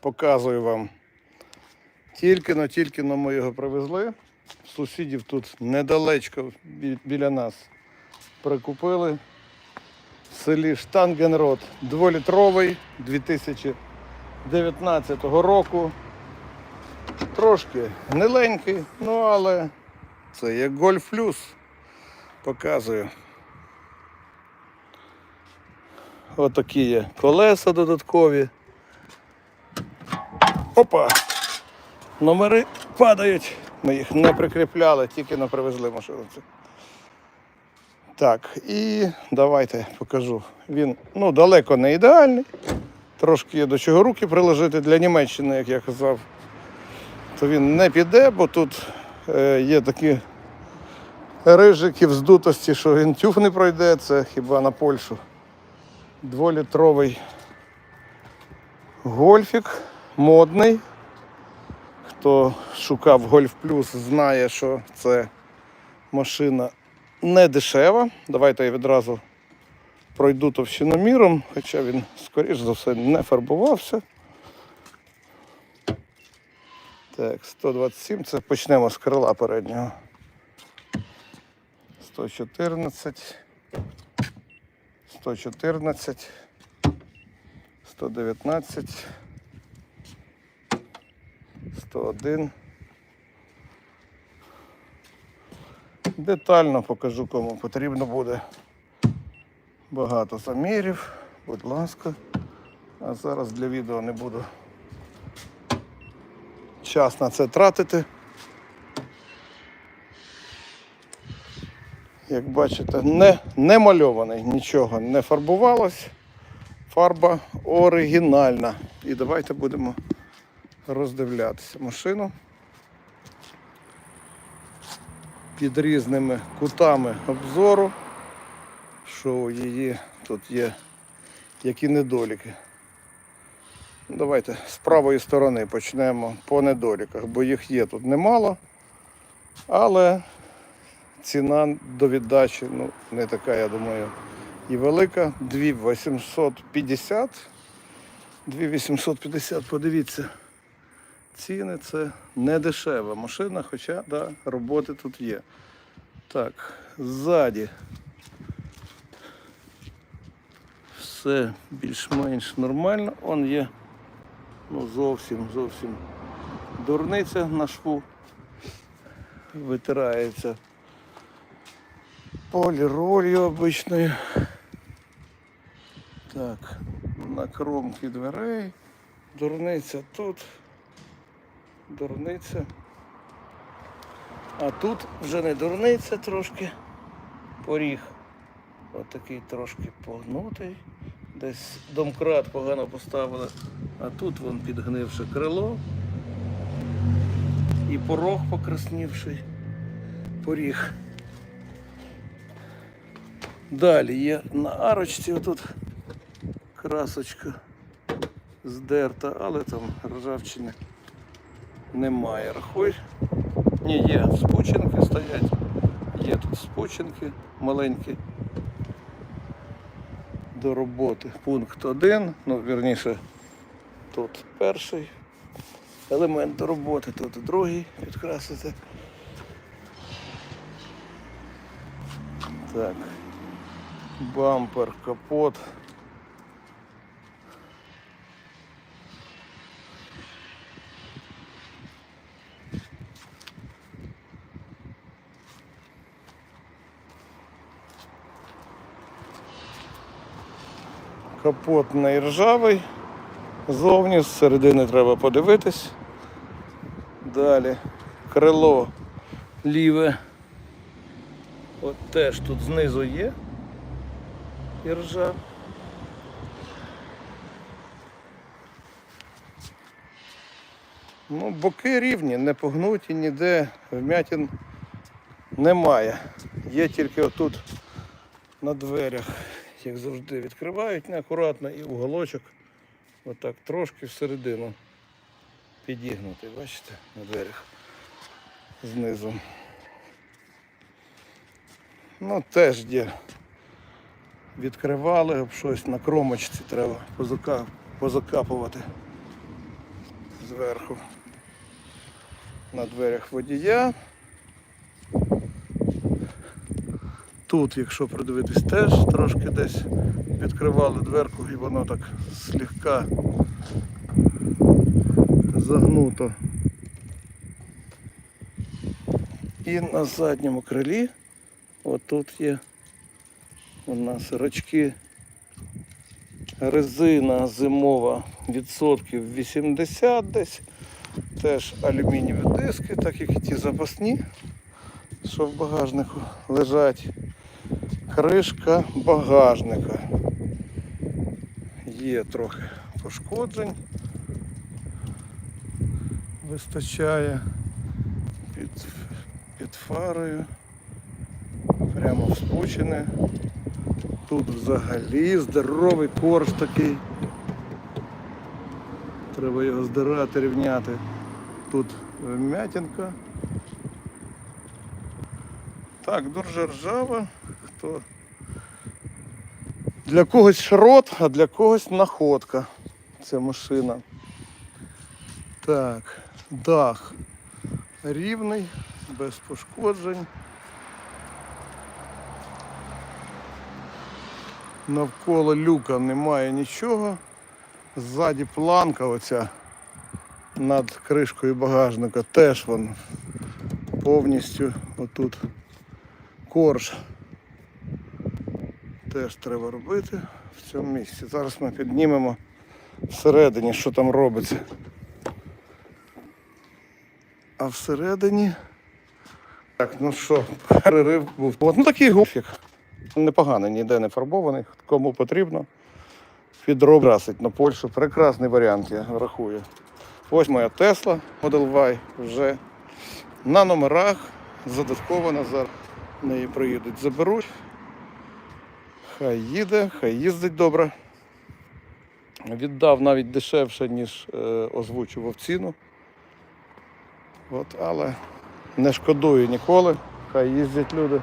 показую вам. Тільки но тільки но ми його привезли. Сусідів тут недалечко біля нас прикупили. В селі Штангенрод 2-літровий 2019 року. Трошки гниленький, ну але це як Гольф Плюс. Показую. Отакі є колеса додаткові. Опа! Номери падають. Ми їх не прикріпляли, тільки не привезли машину. Так, і давайте покажу. Він ну, далеко не ідеальний. Трошки є до чого руки приложити для Німеччини, як я казав. То він не піде, бо тут е, є такі рижики вздутості, що він тюф не пройде, це хіба на Польщу. Дволітровий гольфік модний. Хто шукав Гольф Плюс, знає, що це машина не дешева. Давайте я відразу пройду товщиноміром, хоча він, скоріш за все, не фарбувався. Так, 127, це почнемо з крила переднього. 114, 114, 119, 101. Детально покажу, кому потрібно буде багато замірів. Будь ласка. А зараз для відео не буду час на це тратити. Як бачите, не, не мальований, нічого не фарбувалось. Фарба оригінальна. І давайте будемо роздивлятися машину під різними кутами обзору, що у її тут є які недоліки. Давайте з правої сторони почнемо по недоліках, бо їх є тут немало, але ціна до віддачі ну, не така, я думаю, і велика. 2850. 2850, подивіться. Ціни це не дешева машина, хоча да, роботи тут є. Так, ззаді. Все більш-менш нормально. Он є ну, зовсім зовсім дурниця на шву. Витирається поліролью обичною. Так, на кромки дверей. Дурниця тут. Дурниця. А тут вже не дурниця трошки. Поріг. Отакий трошки погнутий. Десь домкрат погано поставили, а тут вон підгнивше крило. І порог покраснівший. Поріг. Далі є на арочці отут красочка здерта, але там ржавчини немає. Рахуй. Ні, є спучинки стоять. Є тут спучинки маленькі. До роботи. Пункт 1, ну вірніше, тут перший елемент до роботи, тут другий підкрасити. Так. Бампер, капот. Капот не ржавий. Зовні, з середини треба подивитись. Далі крило ліве. От теж тут знизу є. Іржа. Ну, боки рівні, не погнуті, ніде вмятин немає. Є тільки отут на дверях, як завжди, відкривають неакуратно і уголочок отак трошки всередину підігнутий, бачите, на дверях знизу. Ну, теж є. Відкривали щось на кромочці треба позака- позакапувати. зверху на дверях водія. Тут, якщо придивитись, теж трошки десь відкривали дверку і воно так слегка загнуто. І на задньому крилі отут є у нас рачки резина зимова відсотків 80 десь. Теж алюмінієві диски, так як і ті запасні, що в багажнику лежать. Кришка багажника. Є трохи пошкоджень. Вистачає під, під фарою. Прямо вспучене. Тут взагалі здоровий корж такий. Треба його здирати, рівняти. Тут вмятинка. Так, дуже ржава. Хто? Для когось шрот, а для когось находка. Ця машина. Так, дах рівний, без пошкоджень. Навколо люка немає нічого. Ззаді планка оця над кришкою багажника теж вон повністю отут корж. Теж треба робити в цьому місці. Зараз ми піднімемо всередині, що там робиться. А всередині. Так, ну що, перерив був. От, ну такий гуфік. Непоганий, ніде не фарбований. Кому потрібно. Підроблять на Польщу. Прекрасний варіант, я рахую. Ось моя Тесла Model Y вже на номерах задаткована зараз. Неї приїдуть, заберуть. Хай їде, хай їздить добре. Віддав навіть дешевше, ніж е, озвучував ціну. От, але не шкодую ніколи, хай їздять люди.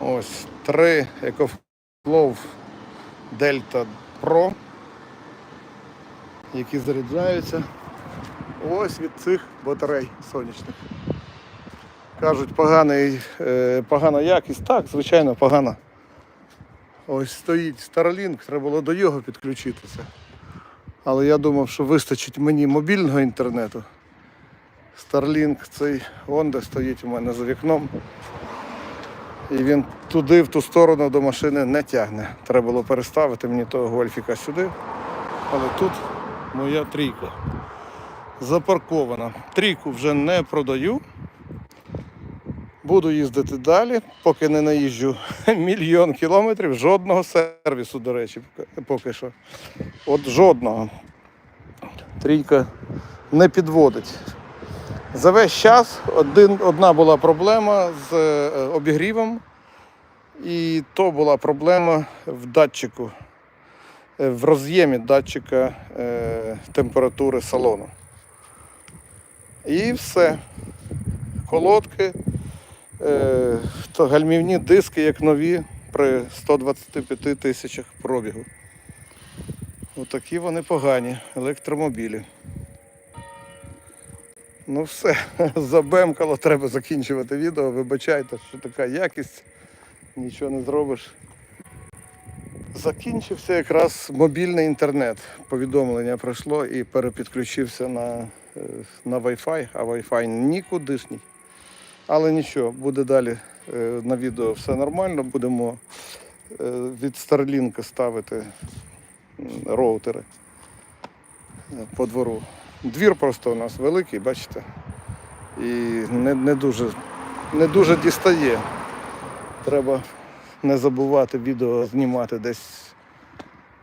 Ось три EcoFlow Delta Pro, які заряджаються ось від цих батарей сонячних. Кажуть, поганий, е, погана якість. Так, звичайно, погана. Ось стоїть Starlink, треба було до його підключитися. Але я думав, що вистачить мені мобільного інтернету. Starlink цей де стоїть у мене за вікном. І він туди, в ту сторону до машини не тягне. Треба було переставити мені того гольфіка сюди. Але тут моя трійка запаркована. Трійку вже не продаю. Буду їздити далі, поки не наїжджу мільйон кілометрів, жодного сервісу, до речі, поки що. От жодного. Трійка не підводить. За весь час один, одна була проблема з е, обігрівом, і то була проблема в датчику, е, в роз'ємі датчика е, температури салону. І все. Колодки, е, то гальмівні диски, як нові, при 125 тисячах пробігу. Отакі вони погані, електромобілі. Ну все, забемкало, треба закінчувати відео. Вибачайте, що така якість, нічого не зробиш. Закінчився якраз мобільний інтернет. Повідомлення пройшло і перепідключився на, на Wi-Fi, а Wi-Fi нікудишній. Але нічого, буде далі е, на відео все нормально. Будемо е, від Starlink ставити роутери е, по двору. Двір просто у нас великий, бачите, і не, не, дуже, не дуже дістає. Треба не забувати відео знімати десь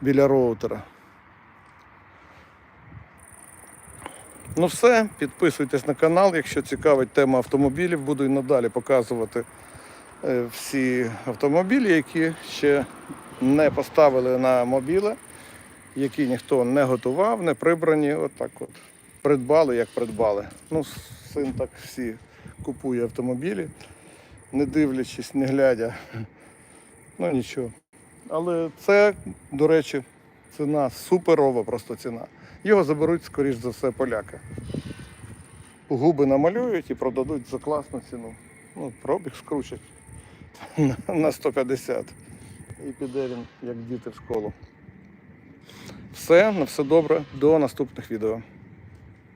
біля роутера. Ну все, підписуйтесь на канал, якщо цікавить тема автомобілів, буду і надалі показувати е, всі автомобілі, які ще не поставили на мобіле, які ніхто не готував, не прибрані. От от. Придбали, як придбали. Ну, син так всі купує автомобілі. не дивлячись, не глядя. Ну нічого. Але це, до речі, ціна суперова просто ціна. Його заберуть, скоріш за все, поляки. Губи намалюють і продадуть за класну ціну. Ну, пробіг скручать на- на 150. І піде він, як діти в школу. Все, на все добре. До наступних відео.